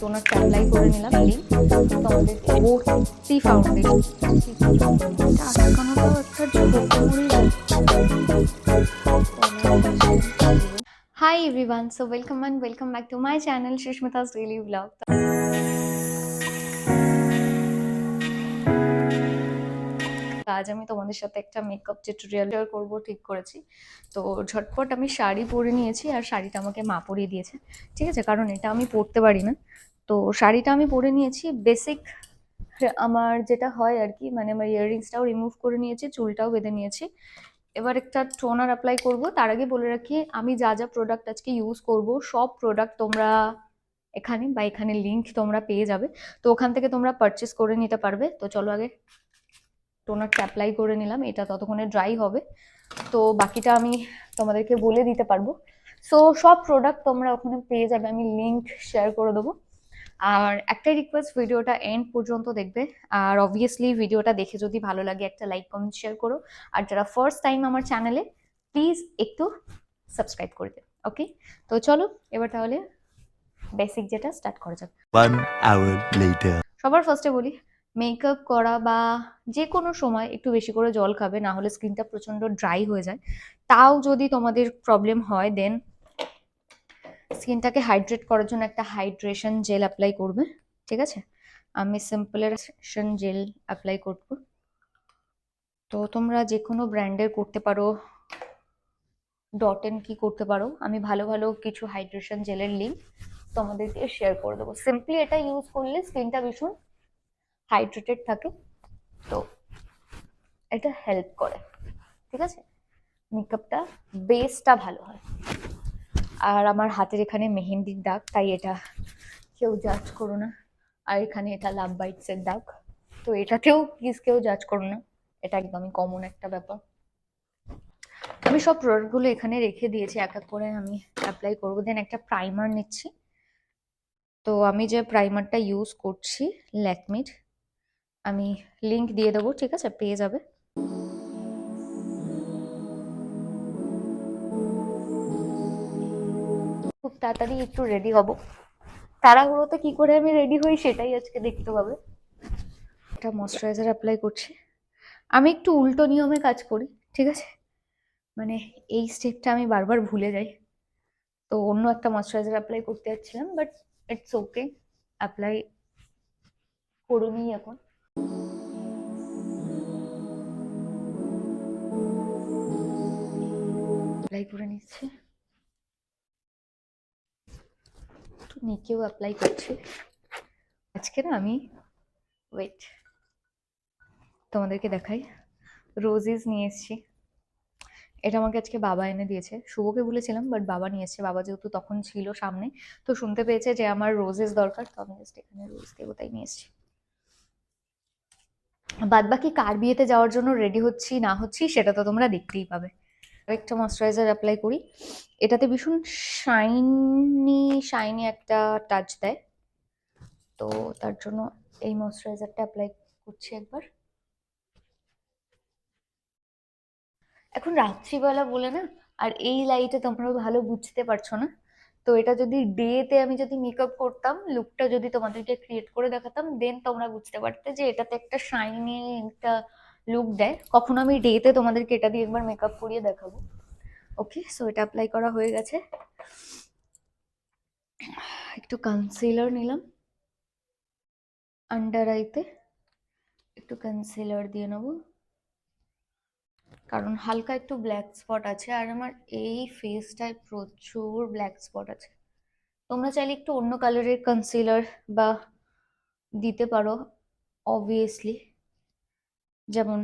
টোনারটা apply করে নিলাম, এই তোমাদের ভর্তি ফাউন্ডেশন আটকানো তো একটা hi everyone so welcome and welcome back to my channel Sushmita's daily blog আজ আমি তোমাদের সাথে একটা মেকআপ টিউটোরিয়াল শেয়ার করব, ঠিক করেছি। তো ঝটপট আমি শাড়ি পরে নিয়েছি আর শাড়িটা আমাকে মা পরিয়ে দিয়েছে, ঠিক আছে? কারণ এটা আমি পরতে পারি না। তো শাড়িটা আমি পরে নিয়েছি বেসিক আমার যেটা হয় আর কি মানে আমার ইয়াররিংসটাও রিমুভ করে নিয়েছি, চুলটাও বেঁধে নিয়েছি। এবার একটা টোনার অ্যাপ্লাই করব, তার আগে বলে রাখি, আমি যা যা প্রোডাক্ট আজকে ইউজ করব, সব প্রোডাক্ট তোমরা এখানে বা এখানে লিংক তোমরা পেয়ে যাবে। তো ওখান থেকে তোমরা পারচেস করে নিতে পারবে। তো চলো আগে টোনারটা অ্যাপ্লাই করে নিলাম এটা ততক্ষণে ড্রাই হবে। তো বাকিটা আমি তোমাদেরকে বলে দিতে পারব। সো সব প্রোডাক্ট তোমরা ওখানে পেয়ে যাবে আমি লিঙ্ক শেয়ার করে দেবো। আর একটাই রিকোয়েস্ট ভিডিওটা এন্ড পর্যন্ত দেখবে। আর অবভিয়াসলি ভিডিওটা দেখে যদি ভালো লাগে একটা লাইক কমেন্ট শেয়ার করো। আর যারা ফার্স্ট টাইম আমার চ্যানেলে প্লিজ একটু সাবস্ক্রাইব করে দেবে ওকে তো চলো এবার তাহলে বেসিক যেটা স্টার্ট করা যাক. সবার ফার্স্টে বলি মেকআপ করা বা যে কোনো সময় একটু বেশি করে জল খাবে, না হলে স্কিনটা প্রচণ্ড ড্রাই হয়ে যায়। তাও যদি তোমাদের প্রবলেম হয় দেন স্কিনটাকে হাইড্রেট করার জন্য একটা হাইড্রেশন জেল অ্যাপ্লাই করবে, ঠিক আছে? আমি সিম্পলের জেল অ্যাপ্লাই করব। তো তোমরা যে কোনো ব্র্যান্ডের করতে পারো ডট এন কি করতে পারো, আমি ভালো ভালো কিছু হাইড্রেশন জেলের লিঙ্ক তোমাদেরকে শেয়ার করে দেবো। সিম্পলি এটা ইউজ করলে স্কিনটা ভীষণ হাইড্রেটেড থাকে তো এটা হেল্প করে, ঠিক আছে? মেকআপটা বেসটা ভালো হয়। আর আমার হাতের এখানে মেহেন্দির দাগ, তাই এটা কেউ জাজ করো না। আর এখানে এটা লাভ বাইটসের দাগ, তো এটাতেও প্লিজ কেউ জাজ করো না। এটা একদমই কমন একটা ব্যাপার। আমি সব প্রোডাক্টগুলো এখানে রেখে দিয়েছি, এক এক করে আমি অ্যাপ্লাই করব। দেন একটা প্রাইমার নিচ্ছি। তো আমি যে প্রাইমারটা ইউজ করছি ল্যাকমির আমি লিংক দিয়ে দেবো, ঠিক আছে? পেয়ে যাবে। খুব তাড়াতাড়ি একটু রেডি হব। তাড়াহুড়োতে কি করে আমি রেডি হই সেটাই আজকে দেখতে পাবে একটা ময়শ্চারাইজার অ্যাপ্লাই করছি। আমি একটু উল্টো নিয়মে কাজ করি, ঠিক আছে? মানে এই স্টেপটা আমি বারবার ভুলে যাই। তো অন্য একটা ময়শ্চারাইজার অ্যাপ্লাই করতে যাচ্ছিলাম বাট ইটস ওকে অ্যাপ্লাই করে নিই এখন। অ্যাপ্লাই করে নিচ্ছি। একটু নিচেও অ্যাপ্লাই করছি। আজকে না আমি ওয়েট তোমাদেরকে দেখাই। রোজেস নিয়ে এসেছি। এটা আমাকে আজকে বাবা এনে দিয়েছে। শুভকে বলেছিলাম বাট বাবা নিয়ে এসেছে। বাবা যেহেতু তখন ছিল সামনে, তো শুনতে পেয়েছে যে আমার রোজেস দরকার, তো আমি জাস্ট এখানে রোজ দেবো তাই নিয়ে এসেছি। বাদ বাকি কার বিয়েতে যাওয়ার জন্য রেডি হচ্ছি, না হচ্ছি, সেটা তো তোমরা দেখতেই পাবে। আরেকটা ময়শ্চারাইজার অ্যাপ্লাই করি। এটাতে ভীষণ শাইনি শাইনি একটা টাচ দেয়। তো তার জন্য এই ময়শ্চারাইজারটা অ্যাপ্লাই করছি একবার। এখন রাত্রিবেলা বলে না, আর এই লাইটে তোমরা ভালো বুঝতে পারছ না। তো এটা যদি ডেতে আমি যদি মেকআপ করতাম লুকটা যদি তোমাদেরকে ক্রিয়েট করে দেখাতাম দেন তোমরা বুঝতে পারতে যে এটাতে একটা শাইনি একটা লুক দেয়। কখনো আমি ডেতে তোমাদেরকে এটা দিয়ে একবার মেকআপ করিয়ে দেখাবো। ওকে সো এটা অ্যাপ্লাই করা হয়ে গেছে। একটু কনসিলার নিলাম। আন্ডার আইতে একটু কনসিলার দিয়ে নেব। কারণ হালকা একটু ব্ল্যাক স্পট আছে, আর আমার এই ফেসটায় প্রচুর ব্ল্যাক স্পট আছে। তোমরা চাইলে একটু অন্য কালারের কনসিলার বা দিতে পারো অবভিয়াসলি যেমন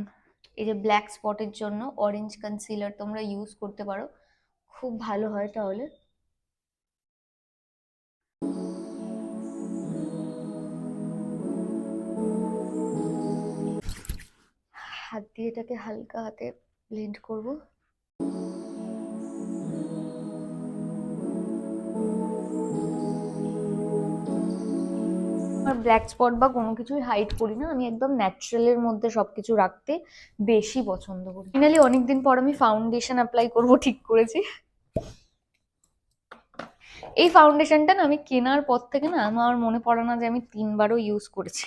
এই যে ব্ল্যাক স্পটের জন্য অরেঞ্জ কনসিলার তোমরা ইউজ করতে পারো। খুব ভালো হয় তাহলে। হাত দিয়ে এটাকে হালকা হাতে ব্লেন্ড করব। ব্ল্যাক স্পট বা কোনো কিছুই হাইড করি না। আমি একদম ন্যাচারালের মধ্যে সব কিছু রাখতে বেশি পছন্দ করি। ফাইনালি অনেকদিন পর আমি ফাউন্ডেশন অ্যাপ্লাই করব, ঠিক করেছি। এই ফাউন্ডেশনটা না আমি কেনার পর থেকে না আমার মনে পড়ে না যে আমি তিনবারও ইউজ করেছি।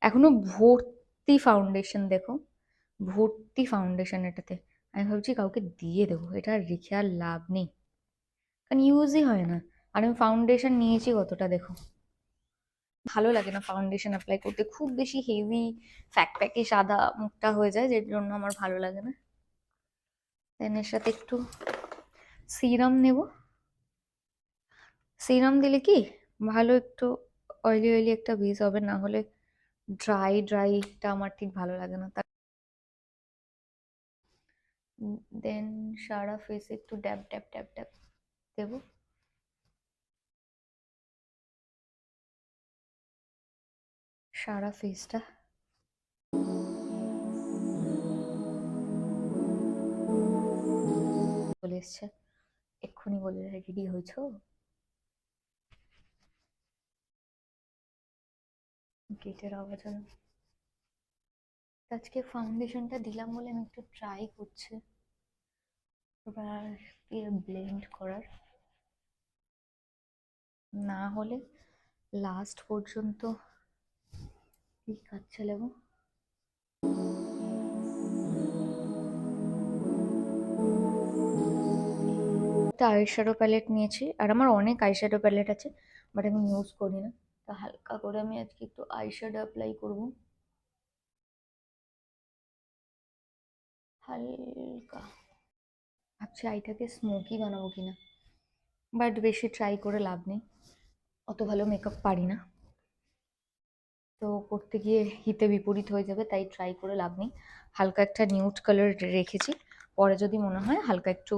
এখনও ভর্তি ফাউন্ডেশন দেখো, ভর্তি ফাউন্ডেশন এটাতে। আমি ভাবছি কাউকে দিয়ে দেবো, এটা রেখে আর লাভ নেই। কারণ ইউজই হয় না। আর আমি ফাউন্ডেশন নিয়েছি কতটা দেখো। ভালো লাগে না ফাউন্ডেশন অ্যাপ্লাই করতে। খুব বেশি হেভি ফ্যাক প্যাকে সাদা মুখটা হয়ে যায়, যের জন্য আমার ভালো লাগে না। দেন এর সাথে একটু সিরাম নেব। সিরাম দিলে কি ভালো একটু অয়েলি অয়েলি একটা বেস হবে, না হলে ড্রাই ড্রাইটা আমার ঠিক ভালো লাগে না। তার দেন সারা ফেসে একটু ড্যাব ড্যাব ড্যাব ড্যাব দেবো। সারা ফেসটা চলে এসছে। এক্ষুনি বলে রেডি হয়েছো? গেটের আওয়াজ আজকে ফাউন্ডেশনটা দিলাম বলে আমি একটু ট্রাই করছি। এবার ব্লেন্ড করার? না হলে লাস্ট পর্যন্ত কাচ্ছে লেবু। একটা আইশ্যাডো প্যালেট নিয়েছি, আর আমার অনেক আইশ্যাডো প্যালেট আছে বাট আমি ইউজ করি না। তা হালকা করে আমি আজকে একটু আইশ্যাডো অ্যাপ্লাই করব। হালকা। ভাবছি আইটাকে স্মোকি বানাবো কিনা বাট বেশি ট্রাই করে লাভ নেই। অত ভালো মেকআপ পারি না। তো করতে গিয়ে হিতে বিপরীত হয়ে যাবে, তাই ট্রাই করে লাভ নেই। হালকা একটা নিউড কালার রেখেছি। পরে যদি মনে হয় হালকা একটু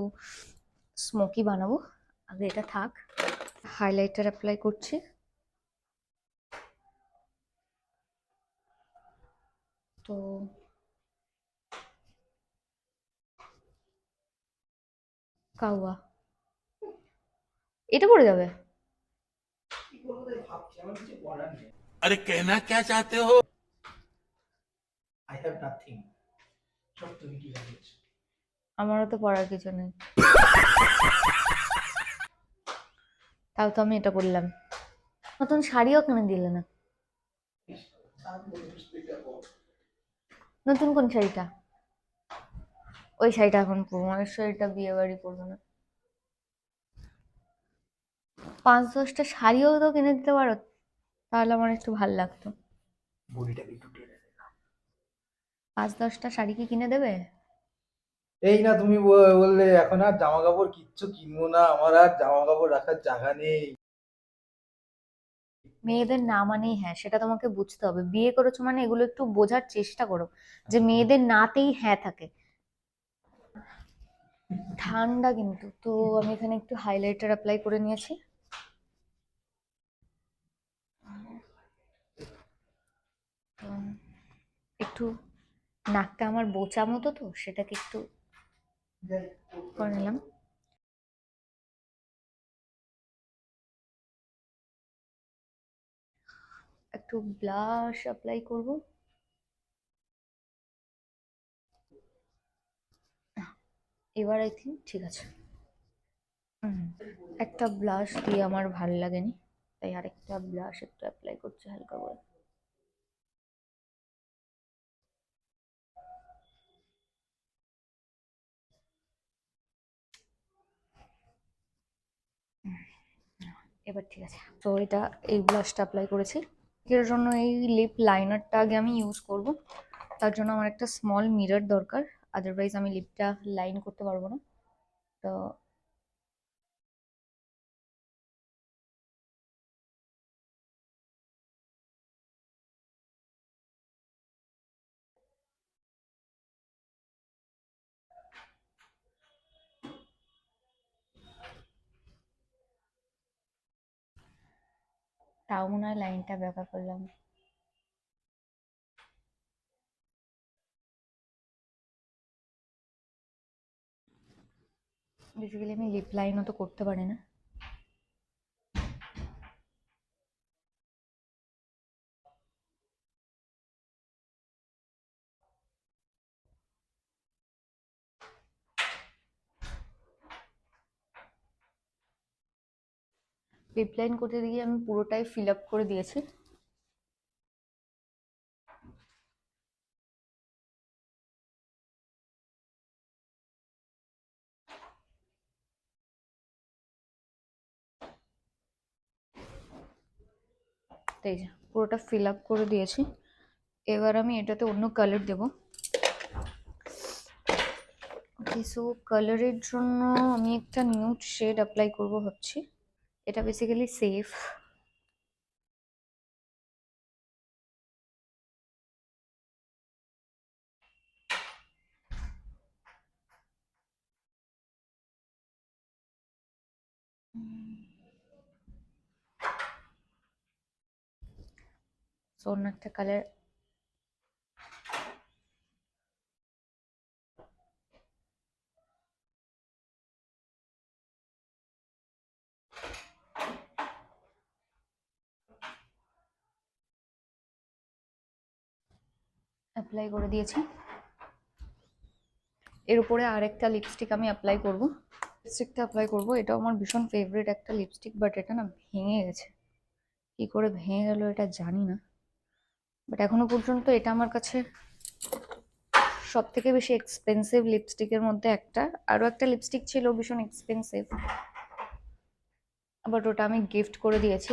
স্মোকি বানাবো। আগে এটা থাক। হাইলাইটার অ্যাপ্লাই করছি। তো কাউয়া। এটা পড়ে যাবে। अरे कहना क्या चाहते हो আই হ্যাভ নাথিং সব তুমি কি জানিয়েছো আমারও তো পড়ার কিছু নেই তাও তো আমি এটা করলাম নতুন শাড়িও কেন দিলে না নতুন কোন শাড়িটা ওই শাড়িটা এখন পরবো আমার শাড়িটা বিয়ে বাড়ি করবো না পাঁচ দশটা শাড়িও তো কিনে দিতে পারো তাহলে আমার একটু ভালো লাগতো। বডিটাকে একটু টেনে। পাঁচ দশটা শাড়ি কি কিনে দেবে? এই না তুমি বললে এখন আর জামা কাপড় কিচ্ছু কিনবো না আমার আর জামা কাপড় রাখার জায়গা নেই। মেয়েদের না মানেই হ্যাঁ সেটা তোমাকে বুঝতে হবে। বিয়ে করেছ মানে এগুলো একটু বোঝার চেষ্টা করো যে মেয়েদের নাতেই হ্যাঁ থাকে। ঠান্ডা কিন্তু তো আমি এখানে একটু হাইলাইটার অ্যাপ্লাই করে নিয়েছি। একটু নাকটা আমার বোচা মতো তো, সেটাকে একটু করে নিলাম। একটু ব্লাশ অ্যাপ্লাই করব। এবার আই থিঙ্ক ঠিক আছে। একটা ব্লাশ দিয়ে আমার ভালো লাগেনি, তাই আরেকটা ব্লাশ একটু অ্যাপ্লাই করছি হালকা করে। এবার ঠিক আছে। তো এটা এই ব্লাশটা অ্যাপ্লাই করেছি। এর জন্য এই লিপ লাইনারটা আগে আমি ইউজ করব। তার জন্য আমার একটা স্মল মিরর দরকার। আদারওয়াইজ আমি লিপটা লাইন করতে পারব না। তো তাও মনে হয় লাইনটা ব্যাপার করলাম। বেসিক্যালি আমি লিপ লাইনও তো করতে পারি না লিপ লাইন করতে গিয়ে আমি পুরোটাই ফিল আপ করে দিয়েছি। পুরোটা ফিল আপ করে দিয়েছি। এবার আমি এটাতে অন্য কালার দেব। ওকে সো কালারের জন্য আমি একটা নিউড শেড অ্যাপ্লাই করব হচ্ছে এটা বেসিক্যালি সেফ সো অন্য একটা কালার অ্যাপ্লাই করে দিয়েছি। এর উপরে আরেকটা লিপস্টিক আমি অ্যাপ্লাই করব। লিপস্টিকটা অ্যাপ্লাই করব এটা আমার ভীষণ ফেভারিট একটা লিপস্টিক বাট এটা না ভেঙে গেছে। কি করে ভেঙে গেল এটা জানি না। বাট এখনও পর্যন্ত এটা আমার কাছে সব থেকে বেশি এক্সপেন্সিভ লিপস্টিকের মধ্যে একটা। আরও একটা লিপস্টিক ছিল ভীষণ এক্সপেন্সিভ বাট ওটা আমি গিফট করে দিয়েছি।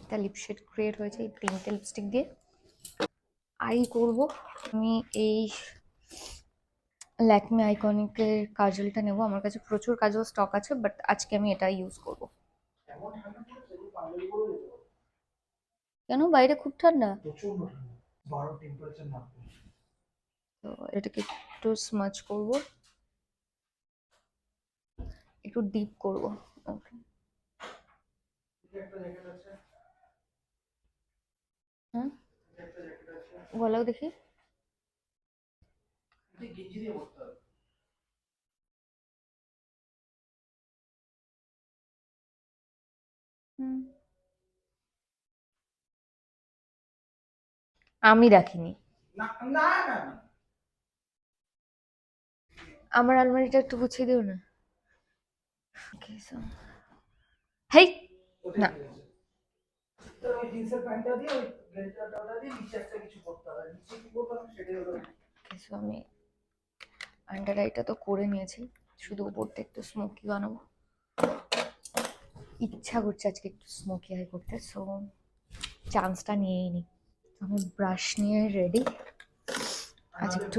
একটা লিপশেড ক্রিয়েট হয়েছে এই তিনটে লিপস্টিক দিয়ে। আই করব আমি এই ল্যাকমি আইকনিকের কাজলটা নেব। আমার কাছে প্রচুর কাজল স্টক আছে বাট আজকে আমি এটা ইউজ করব। কেন? বাইরে খুব ঠান্ডা? তো এটাকে একটু স্মাচ করব। একটু ডিপ করব। ওকে গলাও দেখি। আমি রাখিনি আমার আলমারিটা একটু গুছিয়ে দিও না। Okay, so- হেই! না। কিছু আমি আন্ডার আইটা তো করে নিয়েছি। শুধু উপরটা একটু স্মোকি বানাবো। ইচ্ছা করছে আজকে একটু স্মোকি আই করতে সো চান্সটা নিয়েই নি। আমি ব্রাশ নিয়ে রেডি আজ একটু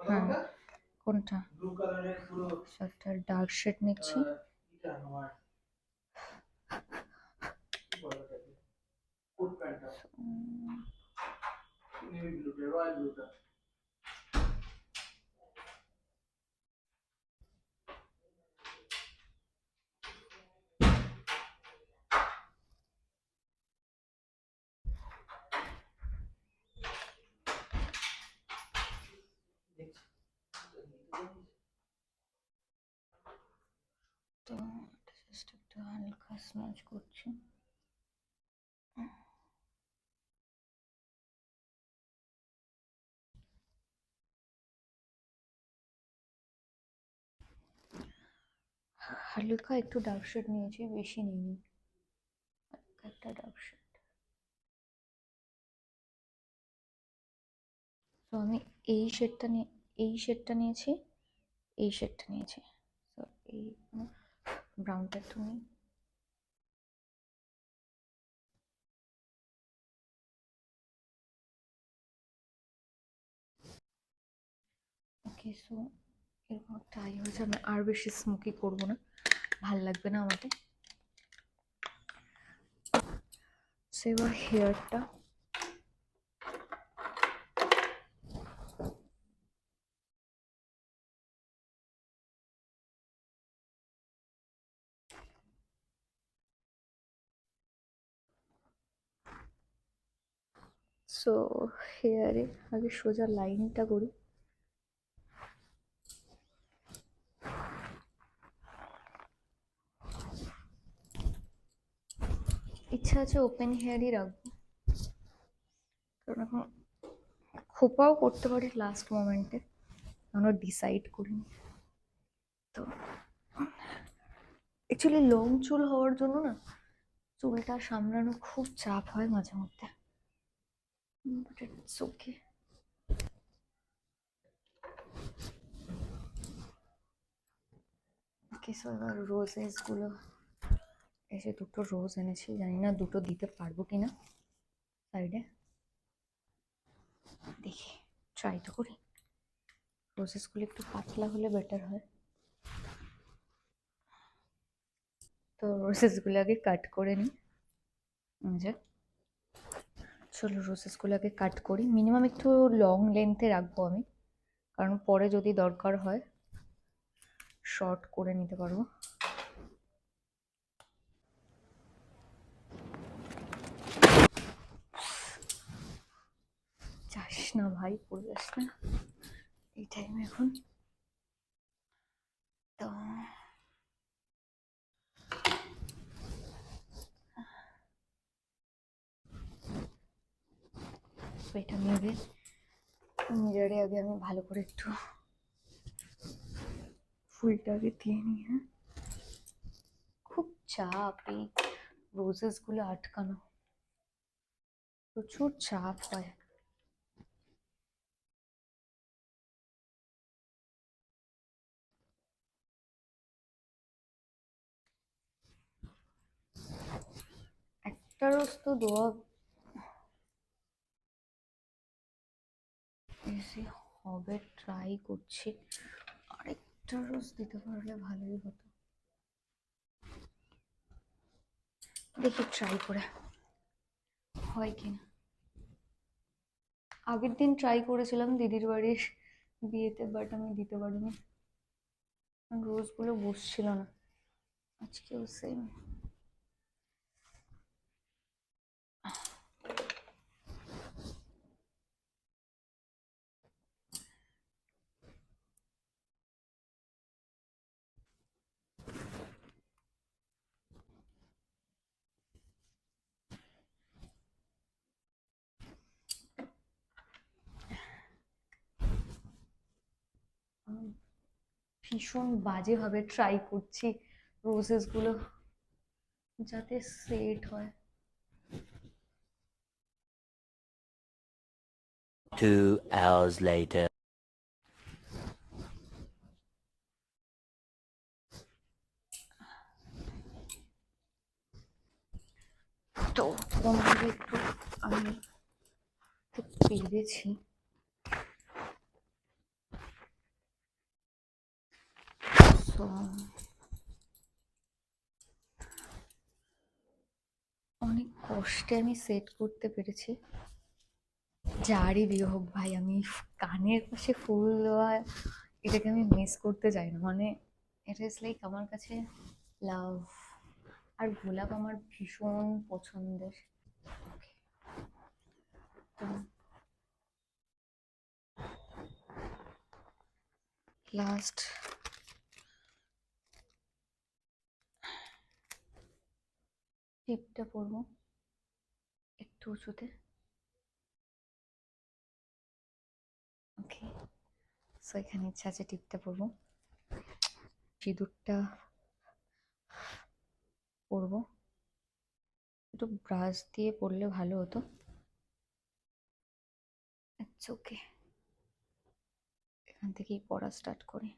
হ্যাঁ। কোনটা? একটা ডার্ক শেড নিচ্ছি আহ, এটা আমার কি বলে ওটাকে? কোট প্যান্টটা উম, নেভি ব্লুটা রয়্যাল ব্লুটা তো জাস্ট একটু হালকা স্মাচ করছি হালকা একটু ডার্ক শেড নিয়েছি, বেশি নিইনি। হালকা একটা ডার্ক শেড তো আমি এই শেডটা নিয়ে, এই শেডটা নিয়েছি, এই শেডটা নিয়েছি। তো এই ব্রাউনটা একটু নিই। ওকে সো এরকম একটা আই হয়েছে, আমি আর বেশি স্মোকি করব না। ভালো লাগবে না আমাকে। সো এবার হেয়ারটা সো হেয়ারে আগে সোজা লাইনটা করি। ইচ্ছা আছে ওপেন হেয়ারই রাখব। কারণ এখন খোপাও করতে পারি লাস্ট মোমেন্টে এখনও ডিসাইড করিনি। তো অ্যাকচুয়ালি লং চুল হওয়ার জন্য না চুলটা সামলানো খুব চাপ হয় মাঝে মধ্যে। But it's okay okay so এবার যে দুটো রোজ এনেছি, জানি না দুটো দিতে পারব কি না সাইডে দেখি ট্রাই তো করি। রোজেসগুলো একটু পাতলা হলে বেটার হয়। তো রোজেসগুলো আগে কাট করে নিই। যে, চলো রোজেসগুলো আগে কাট করি। মিনিমাম একটু লং লেন্থে রাখব আমি, কারণ পরে যদি দরকার হয় শর্ট করে নিতে পারব। ভাই পড়ে না এই টাইমে এখন। তো এটা মিরারে আগে আমি ভালো করে একটু ফুলটা আগে দিয়ে নিই হ্যাঁ। খুব চাপ, এই রোজেসগুলো আটকানো। প্রচুর চাপ হয়। তো দেওয়া বেশি হবে ট্রাই করছি। আরেকটা রোজ দিতে পারলে ভালোই হতো। দেখি ট্রাই করে। হয় কিনা। আগের দিন ট্রাই করেছিলাম দিদির বাড়ির বিয়েতে বাট আমি দিতে পারিনি। রোজগুলো বসছিল না। আজকেও সেম আমি ভীষণ বাজেভাবে ট্রাই করছি রোজেসগুলো যাতে সেট হয় Two hours later. তো একটু আমি একটু পেরেছি অনেক কষ্টে আমি সেট করতে পেরেছি। যারই বিয়ে হোক ভাই, আমি কানের পাশে ফুল দেওয়া, এটাকে আমি মিস করতে চাই না। মানে এটা ইজ লাইক আমার কাছে লাভ আর গোলাপ আমার ভীষণ পছন্দের। লাস্ট টিপটা পরবো। একটু উঁচুতে। ওকে সো এখানে ইচ্ছা আছে টিপটা পরবো। সিঁদুরটা পরবো। একটু ব্রাশ দিয়ে পরলে ভালো হতো। আচ্ছা ওকে এখান থেকেই পড়া স্টার্ট করি।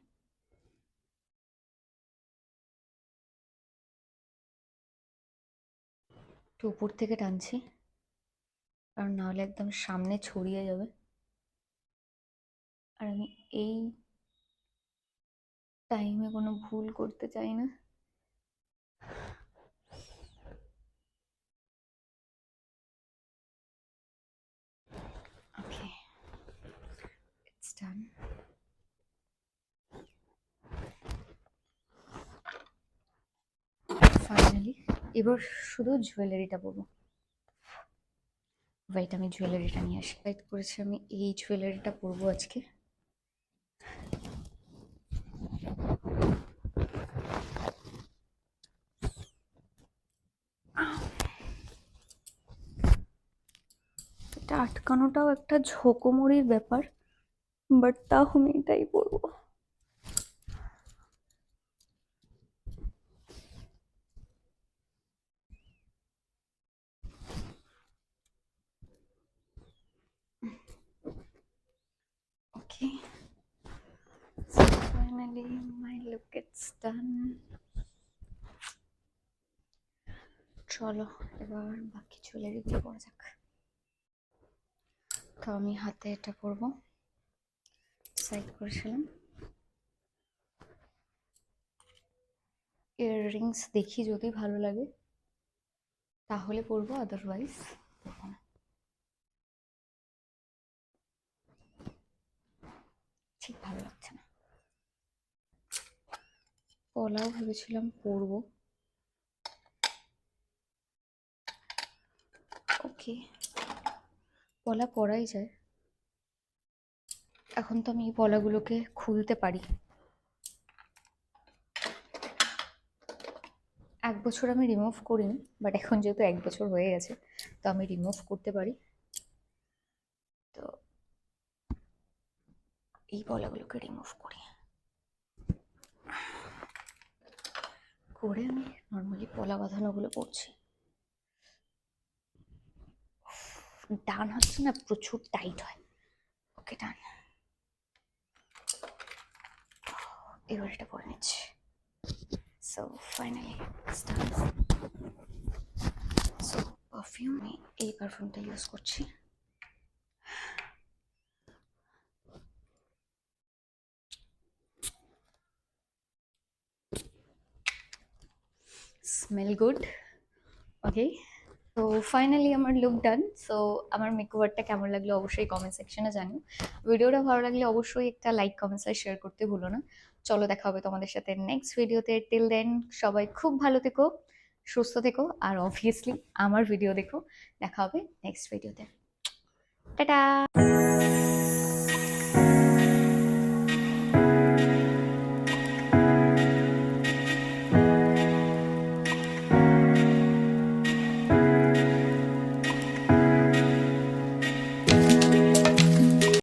একটু উপর থেকে টানছি। কারণ নাহলে একদম সামনে ছড়িয়ে যাবে। আর আমি এই টাইমে কোনো ভুল করতে চাই না। ফাইনালি এবার শুধু জুয়েলারিটা পরবো। ওয়েট আমি জুয়েলারিটা নিয়ে আসি। ওয়েট করেছি আমি, এই জুয়েলারিটা পরবো আজকে। এটা আটকানোটাও একটা ঝোঁকোমড়ির ব্যাপার বাট তাও আমি এটাই পরবো Okay. So finally my gets done. চলো, এবার বাকি জুয়েলারিগুলো পরা যাক। তো আমি হাতে এটা পরবো। ডিসাইড করেছিলাম ইয়াররিংস দেখি যদি ভালো লাগে, তাহলে পরবো আদারওয়াইজ পরবো না ঠিক ভালো লাগছে না পলাও ভেবেছিলাম পরবো ওকে, পলা পরাই যায়। এখন তো আমি এই পলাগুলোকে খুলতে পারি। এক বছর আমি রিমুভ করিনি বাট এখন যেহেতু এক বছর হয়ে গেছে, তো আমি রিমুভ করতে পারি। তো এই পলাগুলোকে রিমুভ করি। করে আমি নর্মালি পলা বাঁধানোগুলো করছি। ডান হচ্ছে না, প্রচুর টাইট হয়। ওকে ডান এবার এটা করে নিচ্ছি। সো ফাইনালি সো পারফিউম এই পারফিউমটা ইউজ করছি। স্মেল গুড ওকে তো ফাইনালি আমার লুক ডান সো আমার মেকওভারটা কেমন লাগল অবশ্যই কমেন্ট সেকশনে জানিও। ভিডিওটা ভালো লাগলে অবশ্যই একটা লাইক কমেন্টস আর শেয়ার করতে ভুলো না। চলো দেখা হবে তোমাদের সাথে নেক্সট ভিডিওতে টিল দেন সবাই খুব ভালো থেকো, সুস্থ থেকো, আর অবভিয়াসলি আমার ভিডিও দেখো। দেখা হবে নেক্সট ভিডিওতে টাটা!